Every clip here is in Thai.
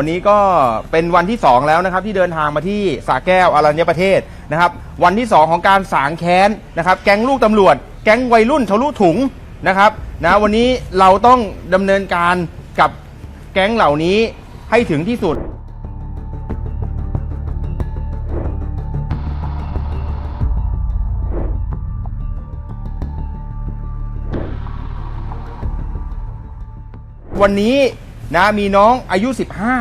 วันนี้ก็เป็นวันที่ 2 แล้วนะครับที่เดินทางมาที่สาแก้วอรัญญประเทศนะครับ วันที่ 2 ของการสางแค้นนะครับ แก๊งลูกตำรวจ แก๊งวัยรุ่นทะลุถุงนะครับนะวันนี้เราต้องดำเนินการกับแก๊งเหล่านี้ให้ถึงที่สุดวันนี้ นะมีน้องอายุ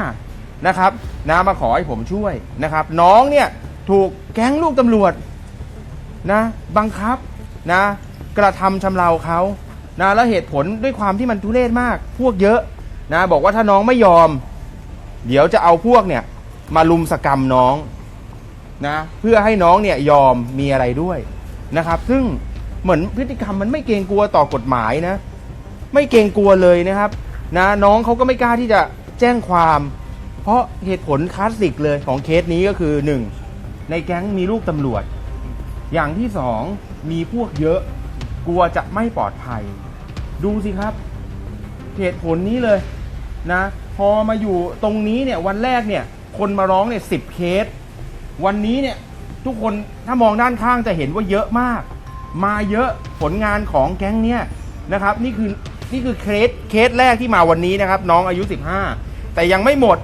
15 นะครับนะมาขอให้ผมช่วยนะครับ น้องเนี่ยถูกแก๊งลูกตำรวจนะบังคับนะกระทำชำเราเขานะแล้วเหตุผลด้วยความที่มันทุเรศมาก พวกเยอะนะบอกว่าถ้าน้องไม่ยอม เดี๋ยวจะเอาพวกเนี่ยมาลุมสกรรมน้องนะเพื่อให้น้องเนี่ยยอมมีอะไรด้วยนะครับ ซึ่งเหมือนพฤติกรรมมันไม่เกรงกลัวต่อกฎหมายนะ ไม่เกรงกลัวเลยนะครับ นะน้องเขาก็ไม่กล้าที่จะแจ้งความ เพราะเหตุผลคลาสสิกเลยของเคสนี้ก็คือ 1. ในแก๊งมีลูกตำรวจ อย่างที่สองมีพวกเยอะกลัวจะไม่ปลอดภัย ดูสิครับ เหตุผลนี้เลยนะ พอมาอยู่ตรงนี้เนี่ยวันแรกเนี่ย คนมาร้องเนี่ยสิบเคส วันนี้เนี่ยทุกคนถ้ามองด้านข้างจะเห็นว่าเยอะมาก มาเยอะผลงานของแก๊งเนี่ยนะครับ นี่คือ นี่คือเคสเคสแรกที่มาวันนี้นะครับ น้องอายุ 15 แต่ยังไม่หมด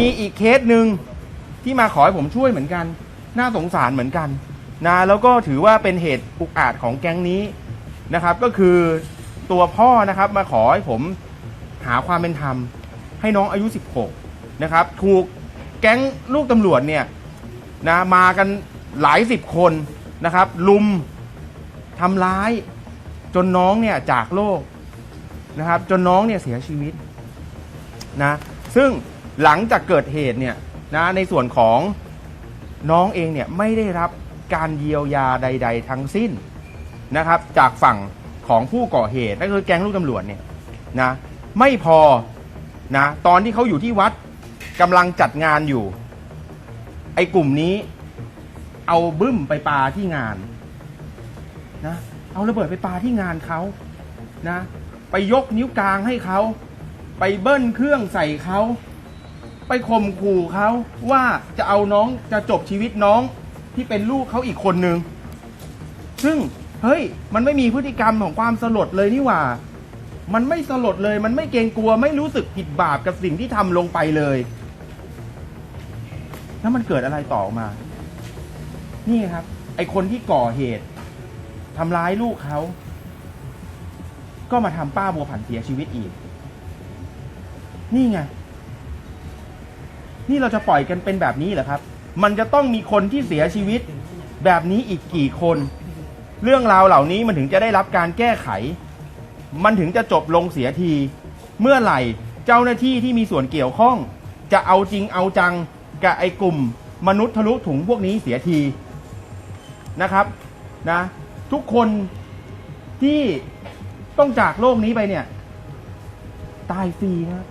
มีอีกเคสหนึ่งที่มาขอให้ผมช่วยเหมือนกัน น่าสงสารเหมือนกัน นะแล้วก็ถือว่าเป็นเหตุอุกอาจของแก๊งนี้นะครับ ก็คือตัวพ่อนะครับมาขอให้ผมหาความเป็นธรรม ให้น้องอายุ 16 นะครับ ถูกแก๊งลูกตำรวจเนี่ยนะมากันหลายสิบคนนะครับ ลุมทำร้ายจนน้องเนี่ยจากโลกนะครับ จนน้องเนี่ยเสียชีวิตนะซึ่งหลังจากเกิดเหตุเนี่ยนะในส่วนของน้องเองเนี่ยไม่ได้รับ การเยียวยาใด ๆ ทั้งสิ้นนะครับ จากฝั่งของผู้ก่อเหตุนั่นคือแก๊งลูกตำรวจเนี่ยนะไม่พอนะตอนที่เขาอยู่ที่วัดกำลังจัดงานอยู่ ไอ้กลุ่มนี้ เอาบึ้มไปปาที่งานนะเอาระเบิดไปปาที่งานเขานะไปยกนิ้วกลางให้เขาไปเบิ้ลเครื่องใส่เขาไปข่มขู่เขาว่าจะเอาน้องจะจบชีวิตน้อง ที่เป็นลูกเขาอีกคนนึง ซึ่งเฮ้ย มันไม่มีพฤติกรรมของความสลดเลยนี่หว่า มันไม่สลดเลย มันไม่เกรงกลัว ไม่รู้สึกผิดบาปกับสิ่งที่ทำลงไปเลย แล้วมันเกิดอะไรต่อมา นี่ครับ ไอคนที่ก่อเหตุทำร้ายลูกเขา ก็มาทำป้าบัวผันเสียชีวิตอีก นี่ไง นี่เราจะปล่อยกันเป็นแบบนี้เหรอครับ มันจะต้องมีคนที่เสียชีวิตแบบนี้อีกกี่คน เรื่องราวเหล่านี้มันถึงจะได้รับการแก้ไข มันถึงจะจบลงเสียที เมื่อไหร่เจ้าหน้าที่ที่มีส่วนเกี่ยวข้อง จะเอาจริงเอาจังกับไอ้กลุ่ม มนุษย์ทะลุถุงพวกนี้เสียทีนะครับนะทุกคนที่ต้องจากโลกนี้ไปเนี่ย ตายฟรีนะครับ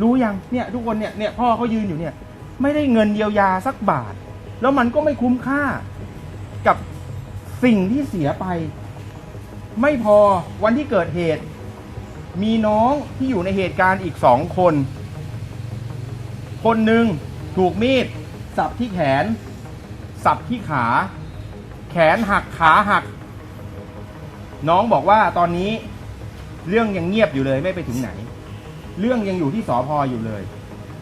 รู้ยังเนี่ย ทุกคนเนี่ยเนี่ยพ่อเขายืนอยู่เนี่ย ไม่ได้เงินเยียวยาสักบาท แล้วมันก็ไม่คุ้มค่ากับสิ่งที่เสียไป ไม่พอวันที่เกิดเหตุ มีน้องที่อยู่ในเหตุการณ์อีกสองคน คนหนึ่งถูกมีดสับที่แขน สับที่ขา แขนหักขาหัก น้องบอกว่าตอนนี้เรื่องยังเงียบอยู่เลยไม่ไปถึงไหน เรื่องยังอยู่ที่สอพออยู่เลย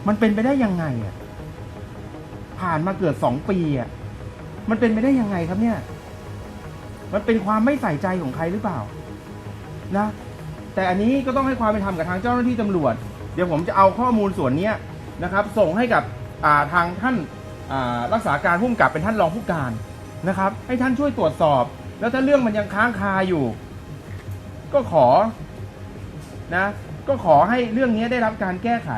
มันเป็นไปได้ยังไงอะ ผ่านมาเกือบสองปีอะมันเป็นไปได้ยังไงครับเนี่ย มันเป็นความไม่ใส่ใจของใครหรือเปล่านะแต่อันนี้ก็ต้องให้ความเป็นธรรมกับทางเจ้าหน้าที่ตำรวจ เดี๋ยวผมจะเอาข้อมูลส่วนเนี้นะครับ ส่งให้กับาทางท่านารักษาการผู้กำกับเป็นท่านรองผู้การนะครับ ให้ท่านช่วยตรวจสอบ แล้วถ้าเรื่องมันยังค้างคาอยู่ ก็ขอนะก็ขอให้เรื่องนี้ได้รับการแก้ไข